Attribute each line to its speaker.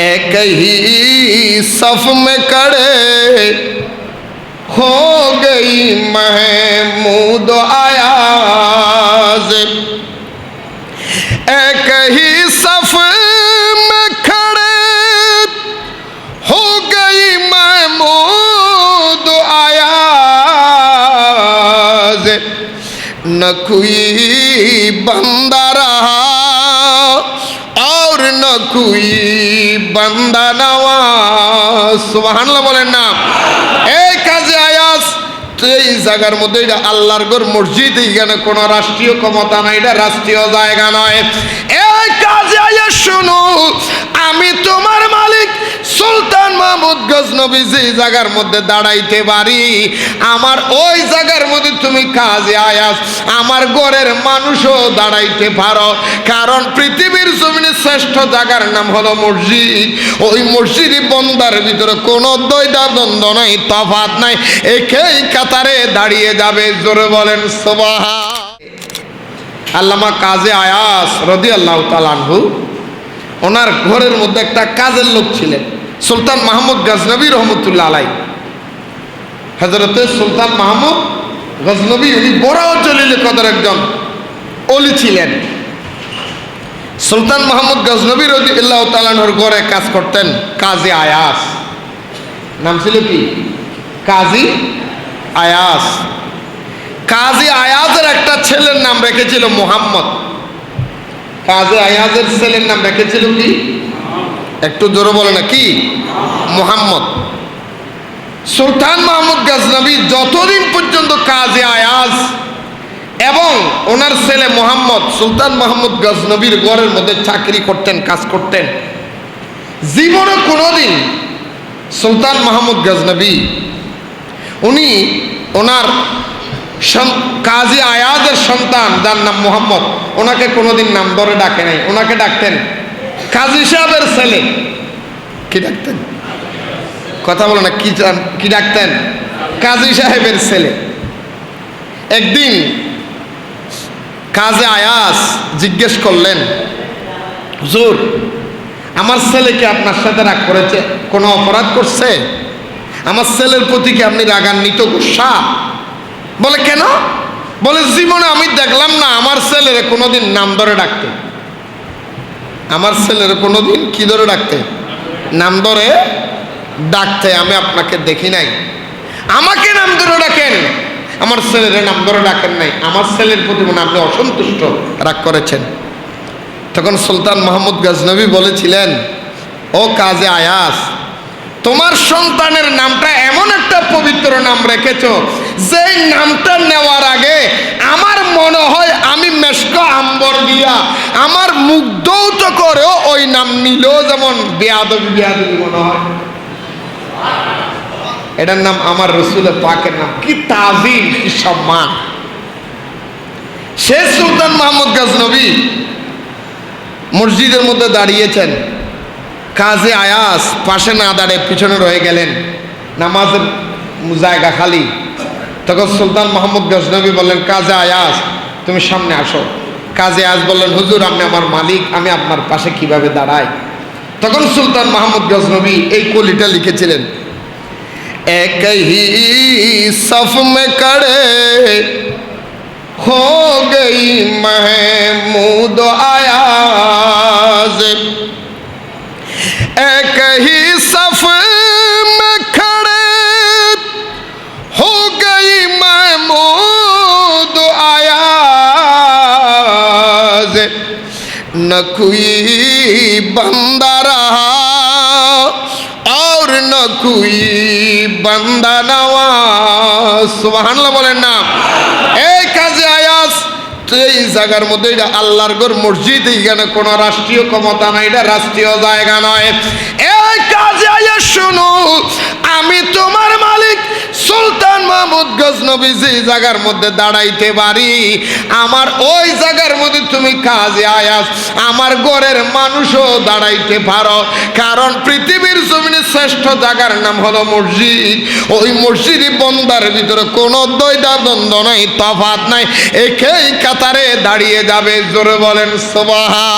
Speaker 1: एक ही सफ में खड़े हो गई महमूद आयाज। एक ही सफ में खड़े हो गई महमूद आयाज। न कोई কুই বান্দা নওয়াজ, সুবহানাল্লাহ বলেন না। এই কাজে আয়াস এই জায়গার মধ্যে এটা আল্লাহর গড় মসজিদ এখানে কোনো রাষ্ট্রীয় ক্ষমতা নাই, এটা রাষ্ট্রীয় জায়গা নয়। এই কাজে আয়াস শুনো, আমি তোমার মালিক সুলতান মাহমুদ জায়গার মধ্যে দাঁড়াইতে পারি। আমার ওই জায়গার মধ্যে তুমি কাজে আয়াস। আমার ঘরের মানুষও দাঁড়াইতে পারো। কারণ পৃথিবীর শ্রেষ্ঠ জায়গার নাম হলো মসজিদ। ওই বন্দার ভিতরে কোনো দ্বন্দ্ব নাই তফাত নাই। একেই কাতারে দাঁড়িয়ে যাবে, জোরে বলেন সোবাহা আল্লামা কাজে আয়াস রদি আল্লাহ তালানহু ওনার ঘরের মধ্যে একটা কাজের লোক ছিলেন। সুলতান মাহমুদ গজনবী রহমতুল্লাহ আলাই। হজরতে সুলতান মাহমুদ গজনবী, উনি বড় জলিল কদর একজন অলি ছিলেন। সুলতান মাহমুদ গজনবী রদি আল্লাহ তালানহর ঘরে কাজ করতেন কাজী আয়াস। নাম ছিল কি? কাজী আয়াস। কাজী আয়াজের একটা ছেলের নাম রেখেছিল মোহাম্মদ। কাজী আয়াজের ছেলের নাম রেখেছিল কি? একটু জোরে বলে না, কি? মোহাম্মদ। সুলতান মাহমুদ গাজনবী যতদিন পর্যন্ত কাজে আয়াজ এবং ওনার ছেলে মোহাম্মদ সুলতান মাহমুদ গজনবীর ঘরের মধ্যে চাকরি করতেন, কাজ করতেন, জীবনে কোনোদিন সুলতান মাহমুদ গজনবী, উনি ওনার কাজী আয়াজের সন্তান, যার নাম মোহাম্মদ, ওনাকে কোনোদিন নাম ধরে ডাকে নাই, ওনাকে ডাকতেন কাজী সাহেবের ছেলে। কি ডাকতেন? কথা বলো না, কি কি ডাকতেন? কাজী সাহেবের ছেলে। একদিন কাজে আয়াস জিজ্ঞেস করলেন, হুজুর, আমার ছেলেকে আপনার সাথে রাগ করেছে? কোনো অপরাধ করছে? আমার ছেলের প্রতি কি আপনি রাগান্বিত, গুসা? বলে, কেন? বলে, জীবনে আমি দেখলাম না, আমার ছেলের কোনোদিন নাম ধরে ডাকতে। আমার ছেলের কোনোদিন কি ধরে ডাকতে? নাম ধরে ডাকতে, আমি আপনাকে দেখি নাই। আমাকে নাম ধরে ডাকেন। আমার ছেলের নাম ধরে ডাকেন নাই। আমার ছেলের প্রতি মনে আপনি অসন্তুষ্ট রাগ করেছেন। তখন সুলতান মোহাম্মদ গাজনবী বলেছিলেন, ও কাজে আয়াস, তোমার সন্তানের নামটা এমন একটা পবিত্র নাম রেখেছ যে নামটা নেওয়ার আগে আমার মনে হয় আমি মেশক আম্বর দিয়া, আমার মুগ্ধৌত করেও ওই নাম নিলেও যেমন বেয়াদবি বেয়াদবি মনে হয়। এটার নাম আমার রসুলের পাকের নাম। কি তাজিম কি সম্মান। শেষ সুলতান মাহমুদ গজনবী মসজিদের মধ্যে দাঁড়িয়েছেন। কাজে আয়াস পাশে না দাঁড়িয়ে পিছনে রয়ে গেলেন। নামাজের জায়গা খালি। তখন সুলতান মোহাম্মদ গজনবী বললেন, কাজে আয়াস তুমি সামনে আসো। কাজে আজ বললেন, হুজুর, আমি আমার মালিক, আমি আপনার পাশে কীভাবে দাঁড়াই? তখন সুলতান মাহমুদ গজনবী এই কলিটা লিখেছিলেন এক সফ মে কড়ে হো গই, মহমুদ আয়া कोई बंदा रहा और न कोई बंदा नवाज সুবহানাল্লাহ বলেন না এই কাজে আয়াস এই জায়গার মধ্যে এটা আল্লাহর গর মসজিদ এখানে কোনো রাষ্ট্রীয় ক্ষমতা নাই এটা রাষ্ট্রীয় জায়গা নয় এই গজনবী যে জায়গার মধ্যে দাঁড়াইতে পারি। আমার ওই জায়গার মধ্যে তুমি কাজে আয়াস, আমার ঘরের মানুষও দাঁড়াইতে পারো। কারণ পৃথিবীর জমিনে শ্রেষ্ঠ জায়গার নাম হলো মসজিদ। ওই মসজিদ বন্দার ভিতরে কোনো দৈদা দ্বন্দ্ব নাই তফাত নাই। একেই কাতারে দাঁড়িয়ে যাবে, জোরে বলেন সোবাহা